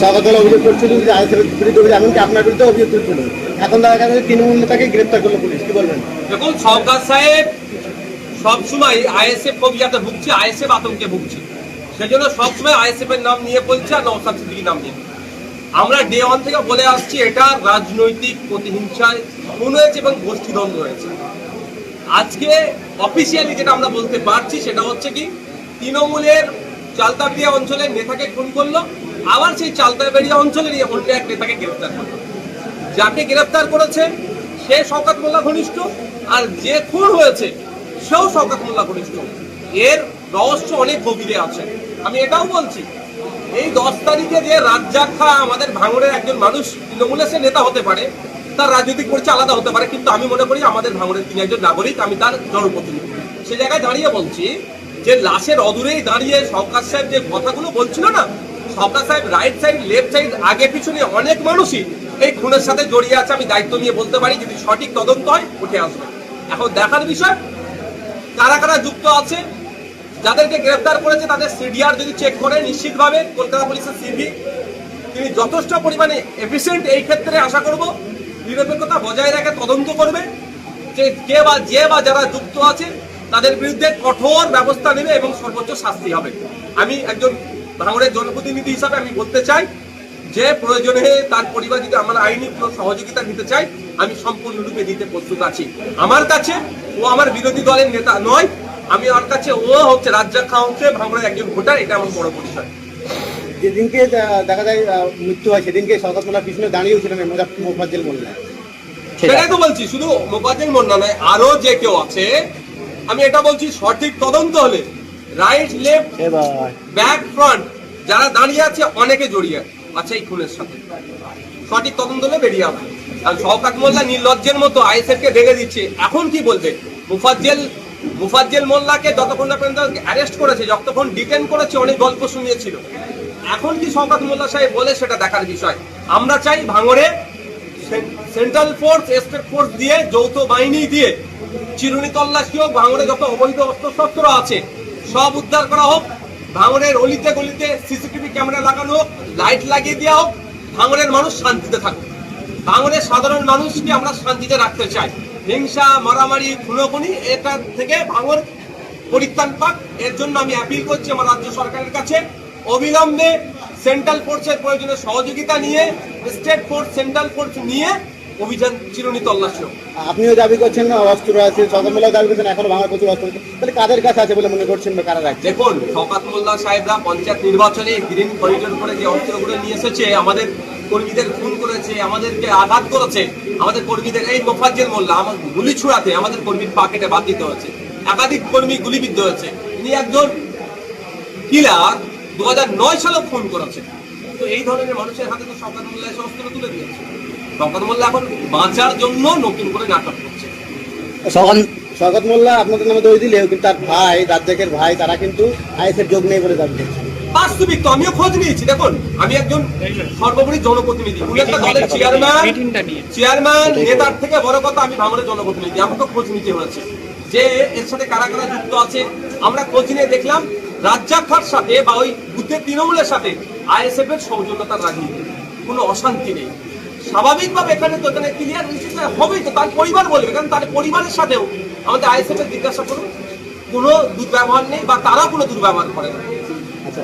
স্বাগতলা অভিযোগ করছিল যে আইসের বিরুদ্ধে অভিযোগ এমনকি আপনার বিরুদ্ধে অভিযোগ তুলছিল। এখন দেখা গেছে তৃণমূল নেতাকে গ্রেপ্তার করল পুলিশ। কি বলবেন? দেখুন, সরকার সাহেব সবসময় আইএসএফ কবিরাতে ভুগছে, আইএসএফ আতঙ্কে ভুগছে। সেজন্য সবসময় আইএসএফ এর নাম নিয়ে বলছে আর নওসাদ সিদ্দিকির নাম নিয়ে। আমরা ডে ওয়ান থেকে বলে আসছি, এটা রাজনৈতিক প্রতিহিংসায় খুন হয়েছে এবং গোষ্ঠীদ্বন্দ্ব হয়েছে। আজকে অফিসিয়ালি যেটা আমরা বলতে পারছি, সেটা হচ্ছে কি, তৃণমূলের চালতাবিয়া অঞ্চলের নেতাকে খুন করল। আবার সেই চালতাবেড়িয়া অঞ্চলেরই অন্য এক নেতাকে গ্রেফতার করল। যাকে গ্রেফতার করেছে, সে শওকাত মোল্লা ঘনিষ্ঠ, আর যে খুন হয়েছে, সেও শওকাত মোল্লা ঘনিষ্ঠ। এর রহস্য অনেক গভীরে আছে। আমি এটাও বলছি, এই দশ তারিখে যে রাজ্জাক খা আমাদের ভাঙড়ের একজন মানুষ, তৃণমূলের সে নেতা হতে পারে, তার রাজনৈতিক পরিচয় আলাদা হতে পারে, কিন্তু আমি মনে করি আমাদের ভাঙড়ের তিনি একজন নাগরিক, আমি তার জনপ্রতিনিধি। সে জায়গায় দাঁড়িয়ে বলছি যে লাশের অদূরেই দাঁড়িয়ে সরকার সাহেব যে কথাগুলো বলছিল না সরকার সাহেব রাইট সাইড লেফট সাইড আগে পিছনে অনেক মানুষই এই খুনের সাথে জড়িয়ে আছে, আমি দায়িত্ব নিয়ে বলতে পারি, যদি সঠিক তদন্ত হয়, উঠে আসবে। এখন দেখার বিষয়, কারা কারা যুক্ত আছে, যাদেরকে গ্রেফতার করেছে, তাদের সিডিআর যদি চেক করে, নিশ্চিতভাবে কলকাতা পুলিশের সিভি তিনি যথেষ্ট পরিমাণে এফিসিয়েন্ট এই ক্ষেত্রে আশা করব, নিরপেক্ষতা বজায় রেখে তদন্ত করবে, যে কে বা, যে বা যারা যুক্ত আছে তাদের বিরুদ্ধে কঠোর ব্যবস্থা নেবে এবং সর্বোচ্চ শাস্তি হবে। আমি একজন ভাঙড়ের জনপ্রতিনিধি হিসাবে আমি বলতে চাই যে প্রয়োজনে তার পরিবার যদি আমার আইনি কোনো সহযোগিতা নিতে চাই আমি সম্পূর্ণরূপে দিতে প্রস্তুত আছি। আমার কাছে ও আমার বিরোধী দলের নেতা নয় আমি ওর কাছে ও হচ্ছে রাজ্জাক খান হচ্ছে ভাঙড়ের একজন ভোটার এটা আমার বড় পরিচয় যেদিনকে দেখা যায় মৃত্যু হয় সেদিনকে স্বাগতলার পিছনে দাঁড়িয়েও ছিলেন মোফাজ্জেল মোল্লা সেটাই তো বলছি শুধু মোকাদ্দেম মন্না নয় আরও যে কেউ আছে আমি এটা বলছি সঠিক তদন্ত হলে। রাইট লেফট ব্যাক ফ্রন্ট যারা দাঁড়িয়ে আছে অনেকে জড়িয়ে আছে এই খুনের সাথে। সঠিক তদন্ত হলে বেরিয়ে আসবে। আর শওকাত মোল্লা নির্লজ্জের মতো আইএসএফ কে দেখে দিচ্ছে। এখন কি বলবে? মুফাজ্জেল মুফাজ্জেল মোল্লাকে যতক্ষণ না পর্যন্ত অ্যারেস্ট করেছে যতক্ষণ ডিটেন করেছে অনেক গল্প শুনিয়েছিল। এখন কি শওকাত মোল্লা সাহেব বলে সেটা দেখার বিষয়? আমরা চাই ভাঙরে সেন্ট্রাল ফোর্স স্টেট ফোর্স দিয়ে যৌথ বাহিনী দিয়ে চিরুনি তল্লাশি হোক ভাঙড়ে যত অবৈধ অস্ত্রশস্ত্র আছে, সব উদ্ধার করা হোক। ভাঙড়ের অলিতে গলিতে সিসিটিভি ক্যামেরা লাগানো হোক লাইট লাগিয়ে দেওয়া হোক ভাঙড়ের মানুষ শান্তিতে থাকুক। ভাঙড়ের সাধারণ মানুষকে আমরা শান্তিতে রাখতে চাই। হিংসা, মারামারি, খুনোখুনি, এটা থেকে ভাঙড় পরিত্রাণ পাক। এর জন্য আমি অ্যাপিল করছি আমার রাজ্য সরকারের কাছে। অবিলম্বে সেন্ট্রাল ফোর্সের প্রয়োজনে সহযোগিতা নিয়ে স্টেট ফোর্স সেন্ট্রাল ফোর্স নিয়ে অভিযান চিরুনি তল্লাশি। আপনিও দাবি করছেন না অস্ত্র আছে স্বাগতলাও দাবি করছেন এখনও ভাঙার প্রচুর অস্ত্র তাহলে কাদের কাছে আছে বলে মনে করছেন বা কারা রাখছে? দেখুন শওকাত মোল্লা সাহেবরা পঞ্চায়েত নির্বাচনে গ্রিন করিডোর করে যে অস্ত্রগুলো নিয়ে এসেছে আমাদের কর্মীদের খুন করেছে আমাদেরকে আঘাত করেছে আমাদের কর্মীদের এই মোফাজ্জেল মোল্লা আমার গুলি ছুড়াতে আমাদের কর্মীর পাকেটে বাদ দিতে হয়েছে। একাধিক কর্মী গুলিবিদ্ধ হয়েছে। ইনি একজন কিলার দু নয় সালে খুন করেছে। তো এই ধরনের মানুষের হাতে তো শওকাত মোল্লা এসে অস্ত্র তুলে দিয়েছে। শওকাত মোল্লা এখন বাঁচার জন্য নতুন করে নাটক করছে। স্বাগত মোল্লা আপনাদের নামে দই দিলেও কিন্তু তার ভাই রাজ্জাকের ভাই তারা কিন্তু আইএসের যোগ নেই বলে দাবি করছে। বাস্তবিক তো আমিও খোঁজ নিয়েছি। দেখুন আমি একজন সর্বোপরি জনপ্রতিনিধি। উনি একটা দলের চেয়ারম্যান চেয়ারম্যান নেতার থেকে বড় কথা আমি ভাঙড়ের জনপ্রতিনিধি। আমাকে খোঁজ নিতে হয়েছে। যে এর সাথে কারা কারা যুক্ত আছে আমরা খোঁজ নিয়ে দেখলাম। রাজ্জাক খার সাথে বা ওই বুদ্ধের তৃণমূলের সাথে আইএসএফ এর সৌজন্যতার রাজনীতি কোনো অশান্তি নেই। স্বাভাবিকভাবে এখানে তো এখানে ক্লিয়ার হবেই তো তার পরিবার বলবে কারণ তার পরিবারের সাথেও আমাদের আইএসএফ এর জিজ্ঞাসা করুন। কোনো দুর্ব্যবহার নেই বা তারা কোনো দুর্ব্যবহার করে না। আচ্ছা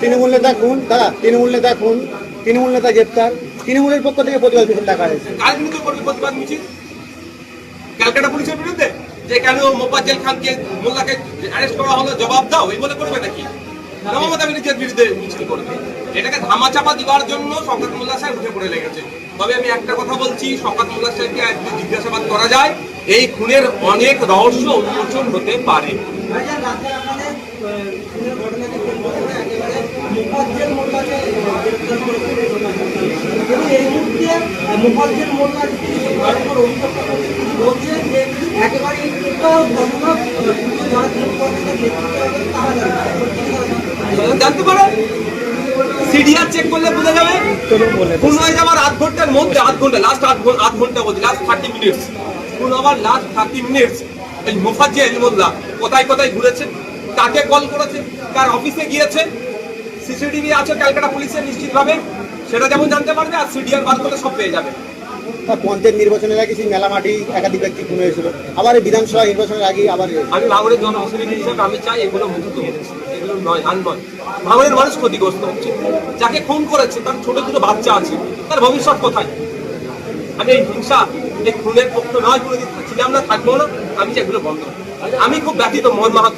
তৃণমূল নেতা খুন দাদা তৃণমূল নেতা খুন তৃণমূল নেতা গ্রেপ্তার? তৃণমূলের পক্ষ থেকে প্রতিবাদ মিছিল ডাকা হয়েছে। কার বিরুদ্ধে করবে প্রতিবাদ মিছিল। ক্যালকাটা পুলিশের বিরুদ্ধে? যে কেন মোপাজ্জেল খানকে মোল্লাকে অ্যারেস্ট করা হলো জবাব দাও এই বলে করবে নাকি? মমতা ব্যানার্জির বিরুদ্ধে মিছিল করবে। এটাকে ধামাচাপা দিবার জন্য মোল্লা সাহেব উঠে পড়ে লেগেছে। তবে আমি একটা কথা বলছি মোল্লা সাহেবকে একদিন জিজ্ঞাসাবাদ করা যায় এই খুনের অনেক রহস্য উন্মোচন হতে পারে। মুফাজ্জেল আহ, মুফাজ্জেল অভিযোগ করা হচ্ছে, যে সিডিআর চেক করলে আধ ঘণ্টার মধ্যে, আধ ঘণ্টা লাস্ট ঘণ্টা আধ লাস্ট থার্টি লাস্ট থার্টি এই কোথায় কোথায় ঘুরেছে? কাকে কল করেছে? কার অফিসে গিয়েছে? সিসিটিভি আছে, ক্যালকাটা পুলিশের নিশ্চিতভাবে। সেটা যেমন জানতে পারবে, আর সিডিআর বার করলে সব পেয়ে যাবে। পঞ্চায়েত নির্বাচনের আগে সেই মেলা মাটি একাধিক ব্যক্তি খুন হয়েছিল আবার এই বিধানসভা নির্বাচনের আগে আবার আমি ভাঙড়ের জনপ্রতিনিধি হিসেবে আমি চাই এগুলো মুক্ত এগুলো নয়, আর নয়। ভাঙড়ের মানুষ ক্ষতিগ্রস্ত হচ্ছে। যাকে খুন করেছে, তার ছোট ছোট বাচ্চা আছে, তার ভবিষ্যৎ কোথায়? আমি এই হিংসা, এই খুনের পক্ষ নয় কোনোদিন ছিলাম না থাকব না, আমি এগুলো বন্ধ আমি খুব ব্যথিত মন মাহাত।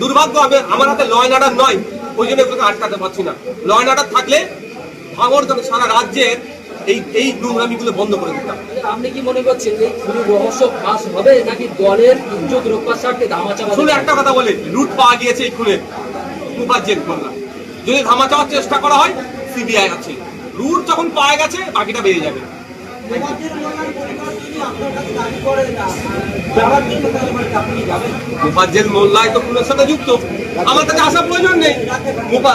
দুর্ভাগ্য আমি আমার হাতে লয় নাডার নয়। ওই জন্য এগুলোকে আটকাতে পারছি না। লয় নাডার থাকলে ভাঙড় সারা রাজ্যের এই এই নোংরামিগুলো বন্ধ করে দিতাম। আপনি কি মনে করছেন এই খুনির রহস্য ফাঁস হবে নাকি দলের ইজ্জত রক্ষার স্বার্থে ধামাচাপা শুনে একটা কথা বলে রুট পাওয়া গিয়েছে এই খুনের মুখার্জের মামলা যদি ধামা চাওয়ার চেষ্টা করা হয় সিবিআই আছে। রুট যখন পাওয়া গেছে বাকিটা বেরিয়ে যাবে। মোফাজ্জেল মোল্লাই তো খুনের সাথে যুক্ত। আমার কাছে আসার প্রয়োজন নেই। মুফা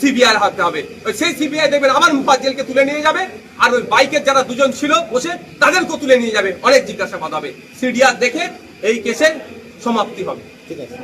সিবিআই হাতে হবে। ওই সেই সিবিআই দেখবেন আবার মুফাজ্জেলকে তুলে নিয়ে যাবে, আর ওই বাইকের যারা দুজন ছিল বসে তাদেরকেও তুলে নিয়ে যাবে। অনেক জিজ্ঞাসাবাদ হবে। সিডিআর দেখে এই কেসের সমাপ্তি হবে। ঠিক আছে।